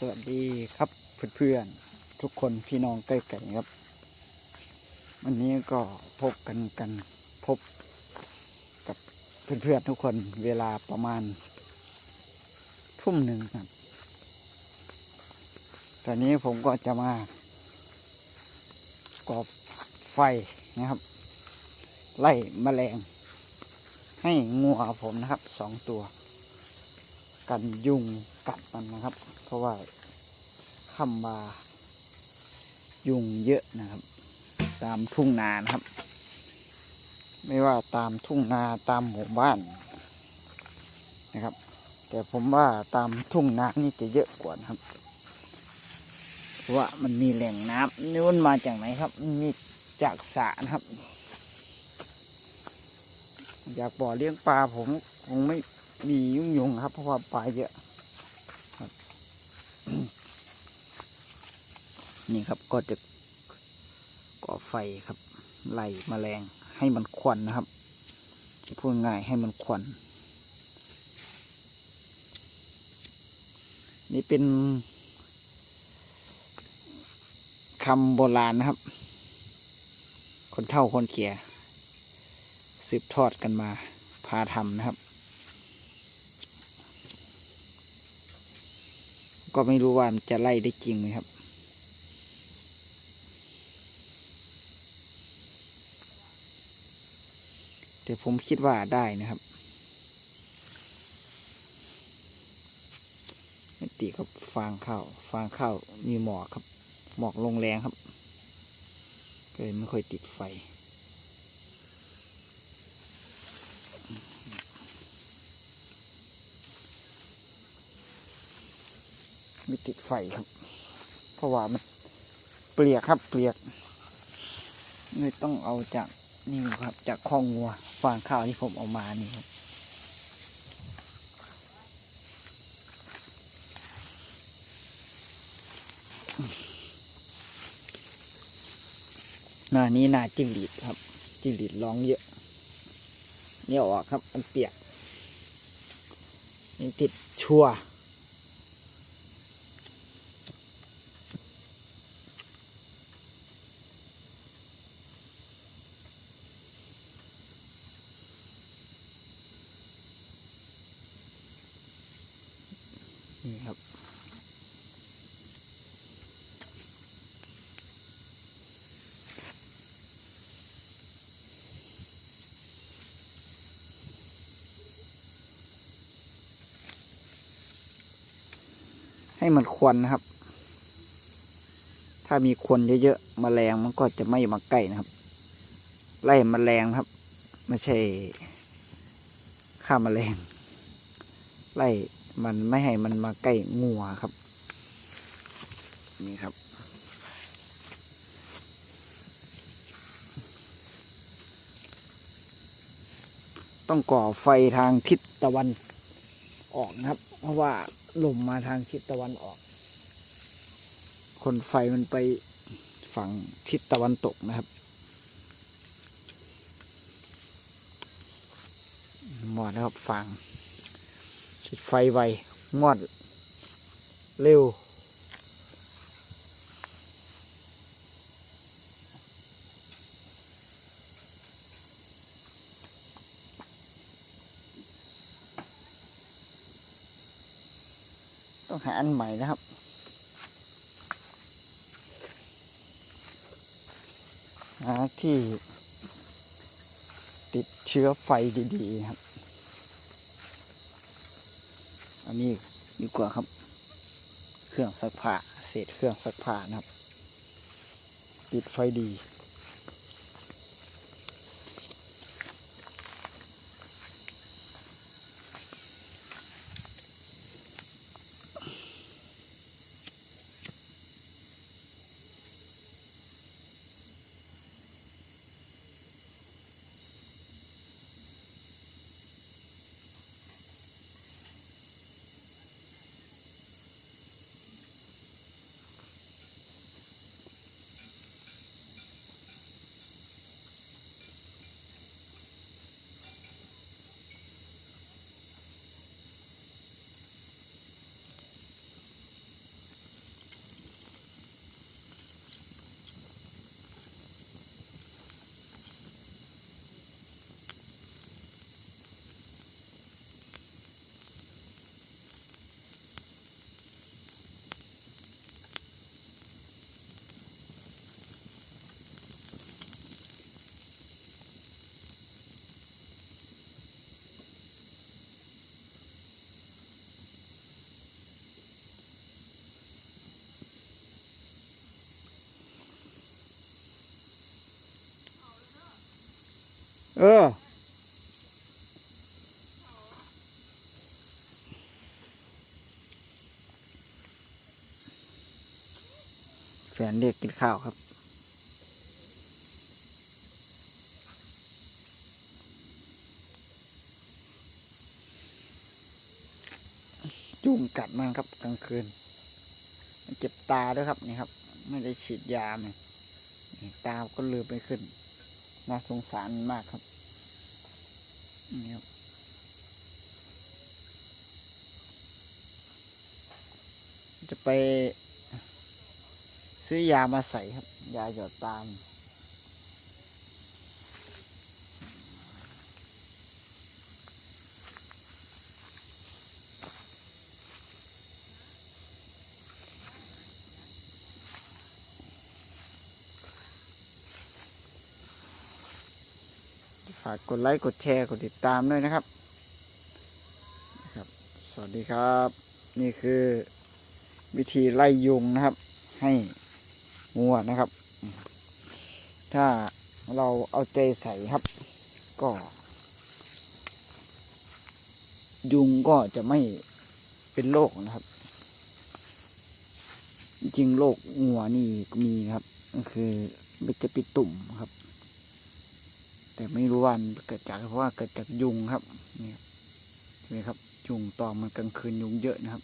สวัสดีครับเพื่อนๆทุกคนพี่น้องใกล้ๆครับ วันนี้ก็พบกันกันพบกับเพื่อนๆทุกคนเวลาประมาณทุ่มหนึ่งครับ ตอนนี้ผมก็จะมาก่อไฟนะครับ ไล่แมลง ให้งัวผมนะครับสองตัว กันยุงกัดมันนะครับ เพราะว่าคำบายุงเยอะนะครับ ตามทุ่งนานะครับ ไม่ว่าตามทุ่งนาตามหมู่บ้านนะครับ แต่ผมว่าตามทุ่งนานี่จะเยอะกว่านะครับเพราะว่ามันมีแหล่งน้ำนี่มันมาจากไหนครับมันมีจากสระนะครับ อยากบ่อเลี้ยงปลาผมคงไม่ มียุ่งยงครับ เพราะว่าปลาเยอะครับ นี่ครับก็จะก่อไฟครับไล่แมลงให้มันควันนะครับพูดง่ายให้มันควันนี่เป็นคำโบราณนะครับ คนเฒ่าคนแก่สืบทอดกันมา พาทำนะครับ ก็ไม่รู้ว่ามันจะไล่ได้จริงไหมครับแต่ผมคิดว่าได้นะครับไม่ติกับฟางข้าวฟางข้าวมีหมอกครับ หมอกลงแรงครับก็เลยไม่ค่อยติดไฟ ไม่ติดไฟครับ เพราะว่ามันเปลียกครับเปลียกเลยต้องเอาจากนี่ครับ จากข้องงัวฟางข้าวที่ผมเอามานี่ครับหน้านี้หน้าจิ้งหรีดครับจิ้งหรีดร้องเยอะเนี่ยออกครับ มันเปียกนี่ติดชัวร์ นี่ครับ ให้มันควนนะครับ ถ้ามีควนเยอะๆมแมลงมันก็จะไม่มาใกล้นะครับ ไล่มแมลงครับ ไม่ใช่ฆ่าแมลง ไล่มันไม่ให้มันมาใกล้งัวครับ นี่ครับต้องก่อไฟทางทิศตะวันออกนะครับ เพราะว่า ลมมาทางทิศตะวันออก คนไฟมันไปฝั่งทิศตะวันตกนะครับหมดนะครับฝั่งไฟไวมอดเร็ว ต้องหาอันใหม่นะครับ หาที่ติดเชื้อไฟดี ๆ ครับ อันนี้ดีกว่าครับ เครื่องซักผ้าเศษเครื่องซักผ้านะครับ ติดไฟดี เออ แฟนเรียกกินข้าวครับ จุ่มกัดมันครับกลางคืน เจ็บตาด้วยครับนี่ครับ ไม่ได้ฉีดยาเนี่ยตาก็ลืมไปขึ้น น่าสงสารมากครับนี่ครับจะไปซื้อยามาใส่ครับ ยาหยอดตาม ฝากกดไลค์กดแชร์กดติดตามด้วยนะครับนะครับ สวัสดีครับ นี่คือวิธีไล่ยุงนะครับ ให้งัวนะครับ ถ้าเราเอาใจใส่ครับ ก็ ยุงก็จะไม่เป็นโรคนะครับ จริงโรคงัวนี่มีครับ ก็คือมันจะปิดตุ่มครับ แต่ไม่รู้ว่ามันเกิดจากเพราะว่าเกิดจากยุงครับนี่ครับเห็นไหมครับยุงตอมมันกลางคืนยุงเยอะนะครับ